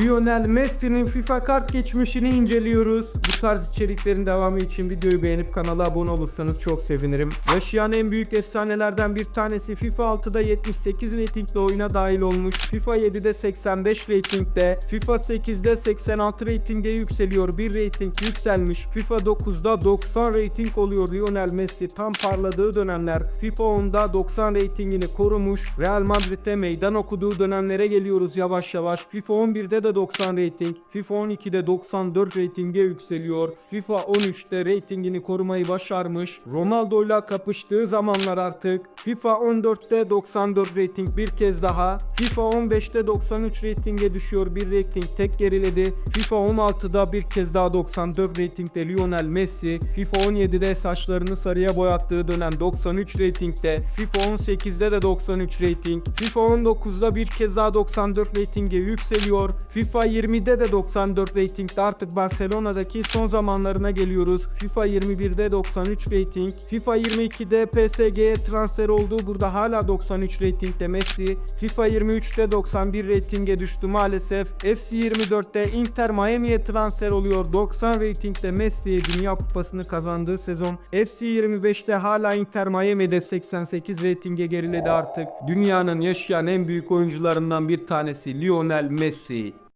Lionel Messi'nin FIFA kart geçmişini inceliyoruz. Bu tarz içeriklerin devamı için videoyu beğenip kanala abone olursanız çok sevinirim. Yaşayan en büyük efsanelerden bir tanesi FIFA 6'da 78 reytingle oyuna dahil olmuş. FIFA 7'de 85 reytingde, FIFA 8'de 86 reytinge yükseliyor. Bir reyting yükselmiş. FIFA 9'da 90 reyting oluyor Lionel Messi tam parladığı dönemler. FIFA 10'da 90 reytingini korumuş. Real Madrid'de meydan okuduğu dönemlere geliyoruz yavaş yavaş. FIFA 11'de de 90 reyting. FIFA 12'de 94 reytinge yükseliyor. FIFA 13'te reytingini korumayı başarmış. Ronaldo'yla kapıştığı zamanlar artık. FIFA 14'te 94 reyting bir kez daha. FIFA 15'te 93 reytinge düşüyor. Bir reyting tek geriledi. FIFA 16'da bir kez daha 94 reytingde Lionel Messi. FIFA 17'de saçlarını sarıya boyattığı dönem 93 reytingde. FIFA 18'de de 93 reyting. FIFA 19'da bir kez daha 94 reytinge yükseliyor. FIFA 20'de de 94 reytingde artık Barcelona'daki son zamanlarına geliyoruz. FIFA 21'de 93 reyting. FIFA 22'de PSG'ye transfer oldu. Burada hala 93 reytingde Messi. FIFA 23'te 91 reytinge düştü maalesef. FC 24'te Inter Miami'ye transfer oluyor. 90 reytingde Messi Dünya Kupası'nı kazandığı sezon. FC 25'te hala Inter Miami'de 88 reytinge geriledi artık. Dünyanın yaşayan en büyük oyuncularından bir tanesi Lionel Messi.